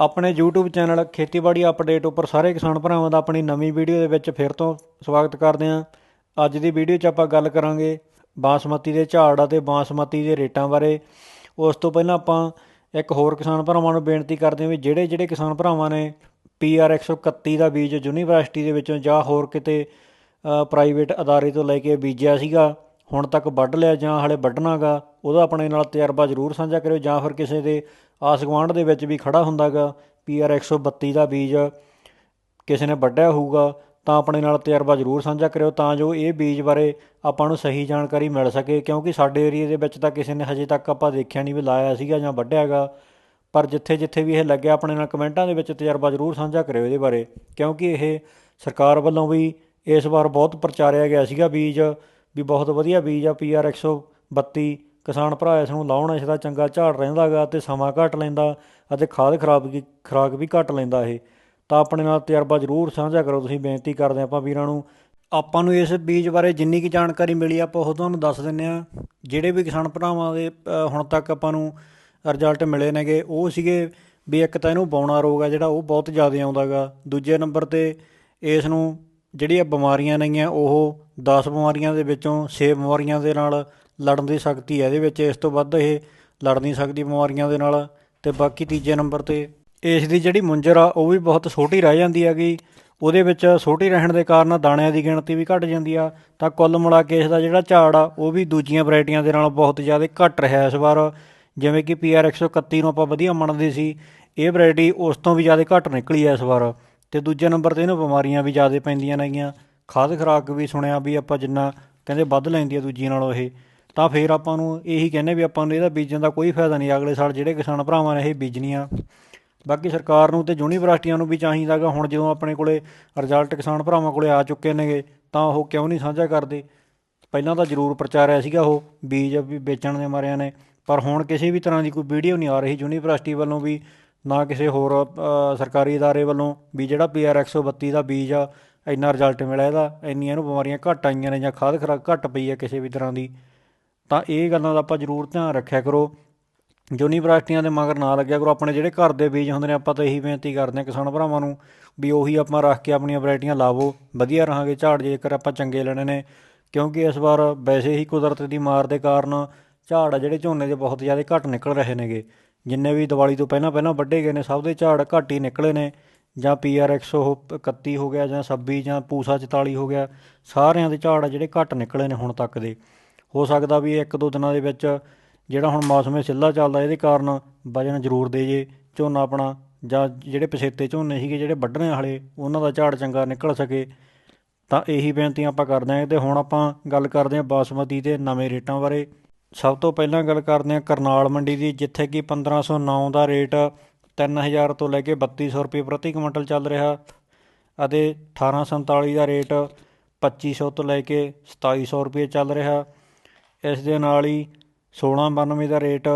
ਆਪਣੇ YouTube channel ਖੇਤੀਬਾੜੀ update ਉੱਪਰ ਸਾਰੇ ਕਿਸਾਨ ਭਰਾਵਾਂ ਦਾ ਆਪਣੀ ਨਵੀਂ ਵੀਡੀਓ ਦੇ ਵਿੱਚ ਫਿਰ ਤੋਂ ਸਵਾਗਤ ਕਰਦੇ ਹਾਂ। ਅੱਜ ਦੀ ਵੀਡੀਓ 'ਚ ਆਪਾਂ ਗੱਲ ਕਰਾਂਗੇ ਬਾਸਮਤੀ ਦੇ ਝਾੜ ਅਤੇ ਬਾਸਮਤੀ ਦੇ ਰੇਟਾਂ ਬਾਰੇ। ਉਸ ਤੋਂ ਪਹਿਲਾਂ ਆਪਾਂ ਇੱਕ ਹੋਰ ਕਿਸਾਨ ਭਰਾਵਾਂ ਨੂੰ ਬੇਨਤੀ ਕਰਦੇ ਹਾਂ ਵੀ ਜਿਹੜੇ ਜਿਹੜੇ ਕਿਸਾਨ ਭਰਾਵਾਂ ਨੇ PR 131 ਦਾ ਬੀਜ ਯੂਨੀਵਰਸਿਟੀ ਦੇ ਵਿੱਚੋਂ ਜਾਂ ਹੋਰ ਕਿਤੇ ਪ੍ਰਾਈਵੇਟ ਅਦਾਰੇ ਤੋਂ ਲੈ ਕੇ ਬੀਜਿਆ ਸੀਗਾ, ਹੁਣ ਤੱਕ ਵੱਢ ਲਿਆ ਜਾਂ ਹਲੇ ਵੱਢਣਾਗਾ, ਉਹਦਾ ਆਪਣੇ ਨਾਲ ਤਜਰਬਾ ਜ਼ਰੂਰ ਸਾਂਝਾ ਕਰਿਓ ਜਾਂ ਫਿਰ ਕਿਸੇ ਦੇ ਆਸ ਗੁਆਂਢ ਦੇ ਵਿੱਚ ਵੀ ਖੜਾ ਹੁੰਦਾਗਾ PR 132 ਦਾ ਬੀਜ ਕਿਸੇ ਨੇ ਵੱਢਿਆ ਹੋਊਗਾ, ਤਾਂ ਆਪਣੇ ਨਾਲ ਤਜਰਬਾ ਜ਼ਰੂਰ ਸਾਂਝਾ ਕਰਿਓ, ਤਾਂ ਜੋ ਇਹ ਬੀਜ ਬਾਰੇ ਆਪਾਂ ਨੂੰ ਸਹੀ ਜਾਣਕਾਰੀ ਮਿਲ ਸਕੇ, ਕਿਉਂਕਿ ਸਾਡੇ ਏਰੀਆ ਦੇ ਵਿੱਚ ਤਾਂ ਕਿਸੇ ਨੇ ਹਜੇ ਤੱਕ ਆਪਾਂ ਦੇਖਿਆ ਨਹੀਂ ਵੀ ਲਾਇਆ ਸੀਗਾ ਜਾਂ ਵੱਢਿਆਗਾ। ਪਰ ਜਿੱਥੇ ਜਿੱਥੇ ਵੀ ਇਹ ਲੱਗਿਆ, ਆਪਣੇ ਨਾਲ ਕਮੈਂਟਾਂ ਦੇ ਵਿੱਚ ਤਜਰਬਾ ਜ਼ਰੂਰ ਸਾਂਝਾ ਕਰਿਓ ਇਹਦੇ ਬਾਰੇ, ਕਿਉਂਕਿ ਇਹ ਸਰਕਾਰ ਵੱਲੋਂ ਵੀ ਇਸ ਵਾਰ ਬਹੁਤ ਪ੍ਰਚਾਰਿਆ ਗਿਆ ਸੀਗਾ ਬੀਜ, ਵੀ ਬਹੁਤ ਵਧੀਆ ਬੀਜ ਆ PR 132 ਕਿਸਾਨ ਭਰਾ ਇਸ ਨੂੰ ਲਾਉਣ, ਇਸ ਦਾ ਚੰਗਾ ਝਾੜ ਰਹਿੰਦਾਗਾ ਤੇ ਸਮਾਂ ਘੱਟ ਲੈਂਦਾ ਅਤੇ ਖਾਦ ਖਰਾਬ ਵੀ, ਖਰਾਕ ਵੀ ਘੱਟ ਲੈਂਦਾ ਇਹ। ਤਾਂ ਆਪਣੇ ਨਾਲ ਤਜਰਬਾ ਜ਼ਰੂਰ ਸਾਂਝਾ ਕਰੋ, ਤੁਸੀਂ ਬੇਨਤੀ ਕਰਦੇ ਆਪਾਂ ਵੀਰਾਂ ਨੂੰ। ਆਪਾਂ ਨੂੰ ਇਸ ਬੀਜ ਬਾਰੇ ਜਿੰਨੀ ਕੀ ਜਾਣਕਾਰੀ ਮਿਲੀ, ਆਪਾਂ ਉਹ ਤੁਹਾਨੂੰ ਦੱਸ ਦਿੰਨੇ ਆ ਜਿਹੜੇ ਵੀ ਕਿਸਾਨ ਭਰਾਵਾਂ ਦੇ ਹੁਣ ਤੱਕ ਆਪਾਂ ਨੂੰ ਰਿਜ਼ਲਟ ਮਿਲੇ ਨੇਗੇ, ਉਹ ਸੀਗੇ ਵੀ ਇੱਕ ਤਾਂ ਇਹਨੂੰ ਬੌਣਾ ਰੋਗ ਆ ਜਿਹੜਾ, ਉਹ ਬਹੁਤ ਜ਼ਿਆਦਾ ਆਉਂਦਾਗਾ। ਦੂਜੇ ਨੰਬਰ ਤੇ ਇਸ ਨੂੰ ਜਿਹੜੀਆਂ ਬਿਮਾਰੀਆਂ ਨੇਗੀਆਂ, ਉਹ 10 ਬਿਮਾਰੀਆਂ ਦੇ ਵਿੱਚੋਂ 6 ਬਿਮਾਰੀਆਂ ਦੇ ਨਾਲ ਲੜਨ ਦੀ ਸ਼ਕਤੀ ਹੈ ਇਹਦੇ ਵਿੱਚ, ਇਸ ਤੋਂ ਵੱਧ ਇਹ ਲੜ ਨਹੀਂ ਸਕਦੀ ਬਿਮਾਰੀਆਂ ਦੇ ਨਾਲ ਤੇ ਬਾਕੀ ਤੀਜੇ ਨੰਬਰ ਤੇ ਇਸ ਦੀ ਜਿਹੜੀ ਮੁੰਜਰ ਆ, ਉਹ ਵੀ ਬਹੁਤ ਛੋਟੀ ਰਹਿ ਜਾਂਦੀ ਹੈਗੀ। ਉਹਦੇ ਵਿੱਚ ਛੋਟੀ ਰਹਿਣ ਦੇ ਕਾਰਨ ਦਾਣਿਆਂ ਦੀ ਗਿਣਤੀ ਵੀ ਘਟ ਜਾਂਦੀ ਆ। ਤਾਂ ਕੁੱਲ ਮਿਲਾ ਕੇ ਇਸ ਦਾ ਜਿਹੜਾ ਝਾੜ ਆ, ਉਹ ਵੀ ਦੂਜੀਆਂ ਵੈਰਾਈਟੀਆਂ ਦੇ ਨਾਲ ਬਹੁਤ ਜ਼ਿਆਦਾ ਘਟ ਰਿਹਾ ਇਸ ਵਾਰ। ਜਿਵੇਂ ਕਿ PR 131 ਨੂੰ ਆਪਾਂ ਵਧੀਆ ਮੰਨਦੇ ਸੀ। ਇਹ ਵੈਰਾਈਟੀ ਉਸ ਤੋਂ ਵੀ ਜ਼ਿਆਦਾ ਘਟ ਨਿਕਲੀ ਐ ਇਸ ਵਾਰ। ਤੇ ਦੂਜੇ ਨੰਬਰ ਤੇ ਇਹਨੂੰ ਬਿਮਾਰੀਆਂ ਵੀ ਜ਼ਿਆਦਾ ਪੈਂਦੀਆਂ ਨੇਗੀਆਂ। ਖਾਦ ਖਰਾਕ ਵੀ ਸੁਣਿਆ ਵੀ ਆਪਾਂ ਜਿੰਨਾ ਕਹਿੰਦੇ ਵੱਧ ਲੈਂਦੀ ਆ ਦੂਜੀਆਂ ਨਾਲੋਂ ਇਹ। ਤਾਂ ਫਿਰ ਆਪਾਂ ਨੂੰ ਇਹੀ ਕਹਿੰਦੇ ਵੀ ਆਪਾਂ ਨੂੰ ਇਹਦਾ ਬੀਜਣ ਦਾ ਕੋਈ ਫਾਇਦਾ ਨਹੀਂ ਅਗਲੇ ਸਾਲ ਜਿਹੜੇ ਕਿਸਾਨ ਭਰਾਵਾਂ ਨੇ ਇਹ ਬੀਜਣੀਆਂ ਬਾਕੀ ਸਰਕਾਰ ਨੂੰ ਤੇ ਯੂਨੀਵਰਸਿਟੀਆਂ ਨੂੰ ਵੀ ਚਾਹੀਦਾਗਾ ਹੁਣ ਜਦੋਂ ਆਪਣੇ ਕੋਲੇ ਰਿਜ਼ਲਟ ਕਿਸਾਨ ਭਰਾਵਾਂ ਕੋਲੇ ਆ ਚੁੱਕੇ ਨੇਗੇ ਤਾਂ ਉਹ ਕਿਉਂ ਨਹੀਂ ਸਾਂਝਾ ਕਰਦੇ ਪਹਿਲਾਂ ਤਾਂ ਜ਼ਰੂਰ ਪ੍ਰਚਾਰਿਆ ਸੀਗਾ ਉਹ ਬੀਜ ਵੀ ਵੇਚਣ ਦੇ ਮਾਰਿਆਂ ਨੇ ਪਰ ਹੁਣ ਕਿਸੇ ਵੀ ਤਰ੍ਹਾਂ ਦੀ ਕੋਈ ਵੀਡੀਓ ਨਹੀਂ ਆ ਰਹੀ ਯੂਨੀਵਰਸਿਟੀ ਵੱਲੋਂ ਵੀ ਨਾ ਕਿਸੇ ਹੋਰ ਸਰਕਾਰੀ ادارے ਵੱਲੋਂ ਵੀ ਜਿਹੜਾ PR 132 ਦਾ ਬੀਜ ਆ ਇੰਨਾ ਰਿਜ਼ਲਟ ਮਿਲਿਆ ਇਹਦਾ ਇੰਨੀਆਂ ਨੂੰ ਬਿਮਾਰੀਆਂ ਘੱਟ ਆਈਆਂ ਨੇ ਜਾਂ ਖਾਦ ਖਰਾਕ ਘੱਟ ਪਈ ਹੈ ਕਿਸੇ ਵੀ ਤਰ੍ਹਾਂ ਦੀ ਤਾਂ ਇਹ ਗੱਲਾਂ ਦਾ ਆਪਾਂ ਜ਼ਰੂਰ ਧਿਆਨ ਰੱਖਿਆ ਕਰੋ। ਯੂਨੀਵਰਸਿਟੀਆਂ ਦੇ ਮਗਰ ਨਾ ਲੱਗਿਆ ਕਰੋ। ਆਪਣੇ ਜਿਹੜੇ ਘਰ ਦੇ ਬੀਜ ਹੁੰਦੇ ਨੇ, ਆਪਾਂ ਤਾਂ ਇਹੀ ਬੇਨਤੀ ਕਰਦੇ ਹਾਂ ਕਿਸਾਨ ਭਰਾਵਾਂ ਨੂੰ ਵੀ ਉਹੀ ਆਪਾਂ ਰੱਖ ਕੇ ਆਪਣੀਆਂ ਵੈਰਾਈਟੀਆਂ ਲਾਵੋ। ਵਧੀਆ ਰਹਾਂਗੇ ਝਾੜ, ਜੇਕਰ ਆਪਾਂ ਚੰਗੇ ਲੈਣੇ ਨੇ। ਕਿਉਂਕਿ ਇਸ ਵਾਰ ਵੈਸੇ ਹੀ ਕੁਦਰਤ ਦੀ ਮਾਰ ਦੇ ਕਾਰਨ ਝਾੜ ਆ ਜਿਹੜੇ ਝੋਨੇ ਦੇ ਬਹੁਤ ਜ਼ਿਆਦਾ ਘੱਟ ਨਿਕਲ ਰਹੇ ਨੇਗੇ। ਜਿੰਨੇ ਵੀ ਦੀਵਾਲੀ ਤੋਂ ਪਹਿਲਾਂ ਪਹਿਲਾਂ ਵੱਢੇ ਗਏ ਨੇ, ਸਭ ਦੇ ਝਾੜ ਘੱਟ ਹੀ ਨਿਕਲੇ ਨੇ। ਜਾਂ PR 131 ਹੋ ਗਿਆ ਜਾਂ 26 ਜਾਂ ਪੂਸਾ 44 ਹੋ ਗਿਆ। ਸਾਰਿਆਂ ਦੇ ਝਾੜ ਜਿਹੜੇ ਘੱਟ ਨਿਕਲੇ ਨੇ ਹੁਣ ਤੱਕ ਦੇ। ਹੋ ਸਕਦਾ ਵੀ ਇੱਕ ਦੋ ਦਿਨਾਂ ਦੇ ਵਿੱਚ ਜਿਹੜਾ ਹੁਣ ਮੌਸਮੇ ਸਿੱਲਾ ਚੱਲਦਾ, ਇਹਦੇ ਕਾਰਨ ਵਜਨ ਜ਼ਰੂਰ ਦੇ ਜੇ, ਝੋਨਾ ਆਪਣਾ ਜਾਂ ਜਿਹੜੇ ਪਛੇਤੇ ਝੋਨੇ ਸੀਗੇ ਜਿਹੜੇ ਵੱਢਣੇ ਵਾਲੇ, ਉਹਨਾਂ ਦਾ ਝਾੜ ਚੰਗਾ ਨਿਕਲ ਸਕੇ। ਤਾਂ ਇਹੀ ਬੇਨਤੀਆਂ ਆਪਾਂ ਕਰਦੇ ਹਾਂ। ਤੇ ਹੁਣ ਆਪਾਂ ਗੱਲ ਕਰਦੇ ਹਾਂ ਬਾਸਮਤੀ ਦੇ ਨਵੇਂ ਰੇਟਾਂ ਬਾਰੇ। ਸਭ ਤੋਂ ਪਹਿਲਾਂ ਗੱਲ ਕਰਦੇ ਹਾਂ ਕਰਨਾਲ ਮੰਡੀ ਦੀ, ਜਿੱਥੇ ਕਿ 1509 ਦਾ ਰੇਟ 3000 ਤੋਂ ਲੈ ਕੇ 3200 ਰੁਪਏ ਪ੍ਰਤੀ ਕੁਇੰਟਲ ਚੱਲ ਰਿਹਾ। ਅਤੇ 1847 ਦਾ ਰੇਟ 2500 ਤੋਂ ਲੈ ਕੇ 2700 ਰੁਪਏ ਚੱਲ ਰਿਹਾ। ਇਸ ਦੇ ਨਾਲ ਹੀ 1692 ਦਾ ਰੇਟ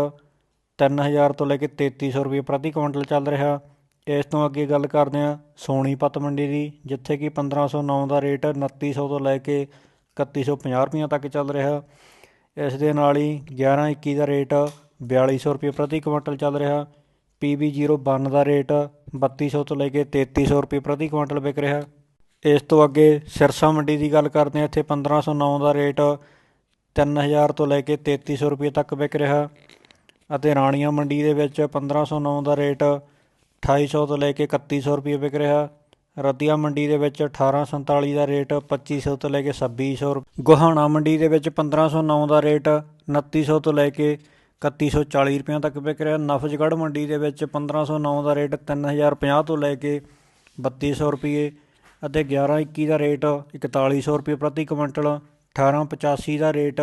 3000 ਤੋਂ ਲੈ ਕੇ ਤੇਤੀ ਸੌ ਰੁਪਏ ਪ੍ਰਤੀ ਕੁਇੰਟਲ ਚੱਲ ਰਿਹਾ। ਇਸ ਤੋਂ ਅੱਗੇ ਗੱਲ ਕਰਦੇ ਹਾਂ ਸੋਨੀਪਤ ਮੰਡੀ ਦੀ, ਜਿੱਥੇ ਕਿ 1509 ਦਾ ਰੇਟ 2900 ਤੋਂ ਲੈ ਕੇ 3150 ਰੁਪਏ ਤੱਕ ਚੱਲ ਰਿਹਾ। ਇਸ ਦੇ ਨਾਲ ਹੀ 1121 ਦਾ ਰੇਟ 4200 ਰੁਪਏ ਪ੍ਰਤੀ ਕੁਇੰਟਲ ਚੱਲ ਰਿਹਾ। PB01 ਦਾ ਰੇਟ 3200 ਤੋਂ ਲੈ ਕੇ 3300 ਰੁਪਏ ਪ੍ਰਤੀ ਕੁਇੰਟਲ ਵਿਕ ਰਿਹਾ। ਇਸ ਤੋਂ ਅੱਗੇ ਸਿਰਸਾ ਮੰਡੀ ਦੀ ਗੱਲ ਕਰਦੇ ਹਾਂ, ਇੱਥੇ 1509 ਦਾ ਰੇਟ 3000 ਤੋਂ ਲੈ ਕੇ 3300 ਰੁਪਏ ਤੱਕ ਵਿਕ ਰਿਹਾ ਅਤੇ ਰਾਣੀਆਂ ਮੰਡੀ ਦੇ ਵਿੱਚ 1509 ਦਾ ਰੇਟ 2800 ਤੋਂ ਲੈ ਕੇ 3100 ਰੁਪਏ ਵਿਕ ਰਿਹਾ। ਰਤੀਆ ਮੰਡੀ ਦੇ ਵਿੱਚ 1847 ਦਾ ਰੇਟ 2500 ਤੋਂ ਲੈ ਕੇ 2600 ਗੁਹਾਣਾ ਮੰਡੀ ਦੇ ਵਿੱਚ 1509 ਦਾ ਰੇਟ 2900 ਤੋਂ ਲੈ ਕੇ 3140 ਰੁਪਏ ਤੱਕ ਵਿਕ ਰਿਹਾ। ਨਫਜਗੜ੍ਹ ਮੰਡੀ ਦੇ ਵਿੱਚ 1509 ਦਾ ਰੇਟ 3050 ਤੋਂ ਲੈ ਕੇ 3200 ਰੁਪਏ ਅਤੇ 1121 ਦਾ ਰੇਟ 4100 ਰੁਪਏ ਪ੍ਰਤੀ ਕੁਇੰਟਲ 1885 ਦਾ ਰੇਟ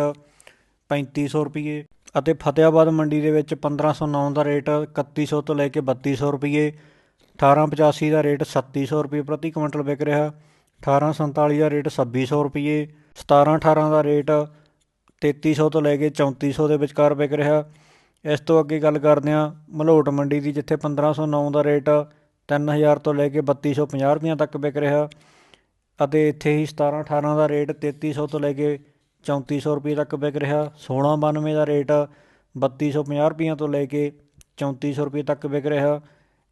3500 ਰੁਪਏ ਅਤੇ ਫਤਿਆਬਾਦ ਮੰਡੀ ਦੇ ਵਿੱਚ 1509 ਦਾ ਰੇਟ 3100 ਤੋਂ ਲੈ ਕੇ 3200 ਰੁਪਏ 1885 ਦਾ ਰੇਟ 3700 ਰੁਪਏ ਪ੍ਰਤੀ ਕੁਇੰਟਲ ਵਿਕ ਰਿਹਾ। 1847 ਦਾ ਰੇਟ 2600 ਰੁਪਏ 1718 ਦਾ ਰੇਟ 3300 ਤੋਂ ਲੈ ਕੇ 3400 ਦੇ ਵਿਚਕਾਰ ਵਿਕ ਰਿਹਾ। ਇਸ ਤੋਂ ਅੱਗੇ ਗੱਲ ਕਰਦੇ ਹਾਂ ਮਲੋਟ ਮੰਡੀ ਦੀ, ਜਿੱਥੇ 1509 ਦਾ ਰੇਟ 3000 ਤੋਂ ਲੈ ਕੇ 3250 ਰੁਪਏ ਤੱਕ ਵਿਕ ਰਿਹਾ। ਅਤੇ ਇੱਥੇ ਹੀ 17 18 ਦਾ ਰੇਟ 3300 ਤੋਂ ਲੈ ਕੇ 3400 ਰੁਪਏ ਤੱਕ ਵਿਕ ਰਿਹਾ। 1692 ਦਾ ਰੇਟ 3250 ਰੁਪਈਆਂ ਤੋਂ ਲੈ ਕੇ 3400 ਰੁਪਏ ਤੱਕ ਵਿਕ ਰਿਹਾ।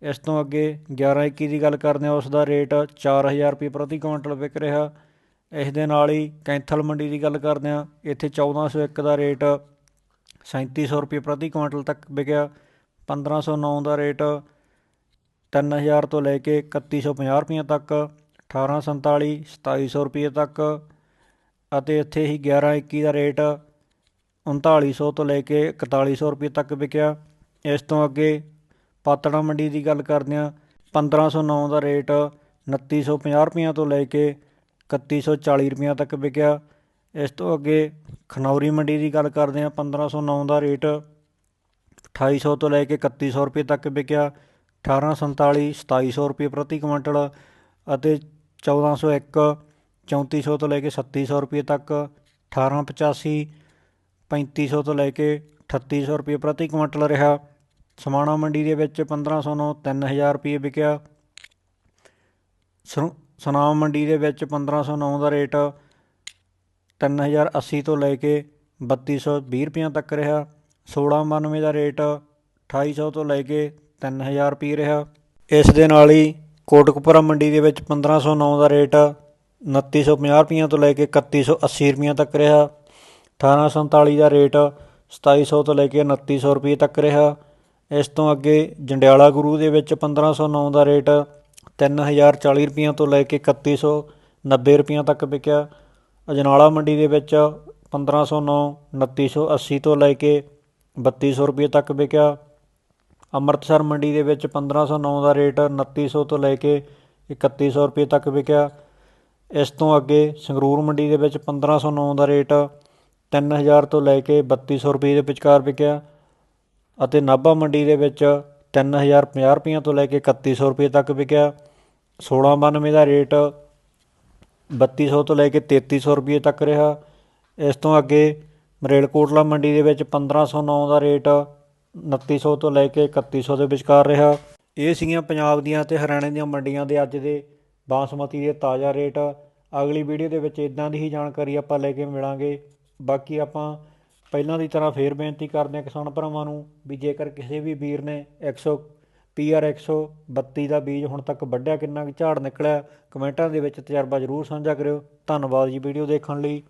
ਇਸ ਤੋਂ ਅੱਗੇ 1121 ਦੀ ਗੱਲ ਕਰਦੇ ਹਾਂ, ਉਸ ਦਾ ਰੇਟ 4000 ਰੁਪਏ ਪ੍ਰਤੀ ਕੁਇੰਟਲ ਵਿਕ ਰਿਹਾ। ਇਸ ਦੇ ਨਾਲ ਹੀ ਕੈਂਥਲ ਮੰਡੀ ਦੀ ਗੱਲ ਕਰਦੇ ਹਾਂ, ਇੱਥੇ 1401 ਦਾ ਰੇਟ 3700 ਰੁਪਏ ਪ੍ਰਤੀ ਕੁਇੰਟਲ ਤੱਕ ਵਿਕਿਆ। 1509 ਦਾ ਰੇਟ 3000 ਤੋਂ ਲੈ ਕੇ 3150 ਰੁਪਏ ਤੱਕ। 1847 2700 ਰੁਪਏ ਤੱਕ ਅਤੇ ਇੱਥੇ ਹੀ 1121 ਦਾ ਰੇਟ 3900 ਤੋਂ ਲੈ ਕੇ 4100 ਰੁਪਏ ਤੱਕ ਵਿਕਿਆ। ਇਸ ਤੋਂ ਅੱਗੇ ਪਾਤੜਾ ਮੰਡੀ ਦੀ ਗੱਲ ਕਰਦੇ ਹਾਂ 1509 ਦਾ ਰੇਟ 2950 ਰੁਪਈਆਂ ਤੋਂ ਲੈ ਕੇ 3140 ਰੁਪਈਆਂ ਤੱਕ ਵਿਕਿਆ। ਇਸ ਤੋਂ ਅੱਗੇ ਖਨੌਰੀ ਮੰਡੀ ਦੀ ਗੱਲ ਕਰਦੇ ਹਾਂ 1509 ਦਾ ਰੇਟ 2800 ਤੋਂ ਲੈ ਕੇ 3100 ਰੁਪਏ ਤੱਕ ਵਿਕਿਆ। 1847 2700 ਰੁਪਏ ਪ੍ਰਤੀ ਕੁਇੰਟਲ ਅਤੇ 1401 3400 ਤੋਂ ਲੈ ਕੇ 3700 ਰੁਪਏ ਤੱਕ 1885 3500 ਤੋਂ ਲੈ ਕੇ 3800 ਰੁਪਏ ਪ੍ਰਤੀ ਕੁਇੰਟਲ ਰਿਹਾ। ਸਮਾਣਾ ਮੰਡੀ ਦੇ ਵਿੱਚ 1509 3000 ਰੁਪਏ ਵਿਕਿਆ। ਸਰ- ਸੁਨਾਮ ਮੰਡੀ ਦੇ ਵਿੱਚ 1509 ਦਾ ਰੇਟ 3080 ਤੋਂ ਲੈ ਕੇ 3220 ਰੁਪਏ ਤੱਕ ਰਿਹਾ। 1692 ਦਾ ਰੇਟ 2800 ਤੋਂ ਲੈ ਕੇ 3000 ਰੁਪਏ ਰਿਹਾ। ਇਸ ਦੇ ਨਾਲ ਹੀ ਕੋਟਕਪੁਰਾ ਮੰਡੀ ਦੇ ਵਿੱਚ 1509 ਦਾ ਰੇਟ 2950 ਰੁਪਈਆਂ ਤੋਂ ਲੈ ਕੇ 3180 ਰੁਪਈਆਂ ਤੱਕ ਰਿਹਾ। 1847 ਦਾ ਰੇਟ 2700 ਤੋਂ ਲੈ ਕੇ 2900 ਰੁਪਏ ਤੱਕ ਰਿਹਾ। ਇਸ ਤੋਂ ਅੱਗੇ ਜੰਡਿਆਲਾ ਗੁਰੂ ਦੇ ਵਿੱਚ 1509 ਦਾ ਰੇਟ 3040 ਰੁਪਈਆਂ ਤੋਂ ਲੈ ਕੇ 3190 ਰੁਪਈਆਂ ਤੱਕ ਵਿਕਿਆ। ਅਜਨਾਲਾ ਮੰਡੀ ਦੇ ਵਿੱਚ 1509 2980 ਤੋਂ ਲੈ ਕੇ 3200 ਰੁਪਏ ਤੱਕ ਵਿਕਿਆ। ਅੰਮ੍ਰਿਤਸਰ ਮੰਡੀ ਦੇ ਵਿੱਚ 1509 ਦਾ ਰੇਟ 2900 ਤੋਂ ਲੈ ਕੇ 3100 ਰੁਪਏ ਤੱਕ ਵਿਕਿਆ। ਇਸ ਤੋਂ ਅੱਗੇ ਸੰਗਰੂਰ ਮੰਡੀ ਦੇ ਵਿੱਚ 1509 ਦਾ ਰੇਟ 3000 ਤੋਂ ਲੈ ਕੇ 3200 ਰੁਪਏ ਦੇ ਵਿਚਕਾਰ ਵਿਕਿਆ ਅਤੇ ਨਾਭਾ ਮੰਡੀ ਦੇ ਵਿੱਚ 3050 ਰੁਪਈਆਂ ਤੋਂ ਲੈ ਕੇ 3100 ਰੁਪਏ ਤੱਕ ਵਿਕਿਆ। 1692 ਦਾ ਰੇਟ 3200 ਤੋਂ ਲੈ ਕੇ 3300 ਰੁਪਏ ਤੱਕ ਰਿਹਾ। ਇਸ ਤੋਂ ਅੱਗੇ ਮਰੇਲਕੋਟਲਾ ਮੰਡੀ ਦੇ ਵਿੱਚ 1509 ਦਾ ਰੇਟ 2900 ਤੋਂ ਲੈ ਕੇ 3100 ਦੇ ਵਿਚਕਾਰ ਰਿਹਾ। ਇਹ ਸੀਗੀਆਂ ਪੰਜਾਬ ਦੀਆਂ ਤੇ ਹਰਿਆਣੇ ਦੀਆਂ ਮੰਡੀਆਂ ਦੇ ਅੱਜ ਦੇ ਬਾਸਮਤੀ ਦੇ ਤਾਜ਼ਾ ਰੇਟ। ਅਗਲੀ ਵੀਡੀਓ ਦੇ ਵਿੱਚ ਇਦਾਂ ਦੀ ਹੀ ਜਾਣਕਾਰੀ ਆਪਾਂ ਲੈ ਕੇ ਮਿਲਾਂਗੇ। ਬਾਕੀ ਆਪਾਂ ਪਹਿਲਾਂ ਦੀ ਤਰ੍ਹਾਂ ਫੇਰ ਬੇਨਤੀ ਕਰਦੇ ਹਾਂ ਕਿਸਾਨ ਭਰਾਵਾਂ ਨੂੰ ਵੀ ਜੇਕਰ ਕਿਸੇ ਵੀ ਵੀਰ ਨੇ 100 ਪੀਆਰ 132 ਦਾ ਬੀਜ ਹੁਣ ਤੱਕ ਵੱਢਿਆ ਕਿੰਨਾ ਕੁ ਝਾੜ ਨਿਕਲਿਆ, ਕਮੈਂਟਾਂ ਦੇ ਵਿੱਚ ਤਜਰਬਾ ਜ਼ਰੂਰ ਸਾਂਝਾ ਕਰਿਓ। ਧੰਨਵਾਦ ਜੀ ਵੀਡੀਓ ਦੇਖਣ ਲਈ।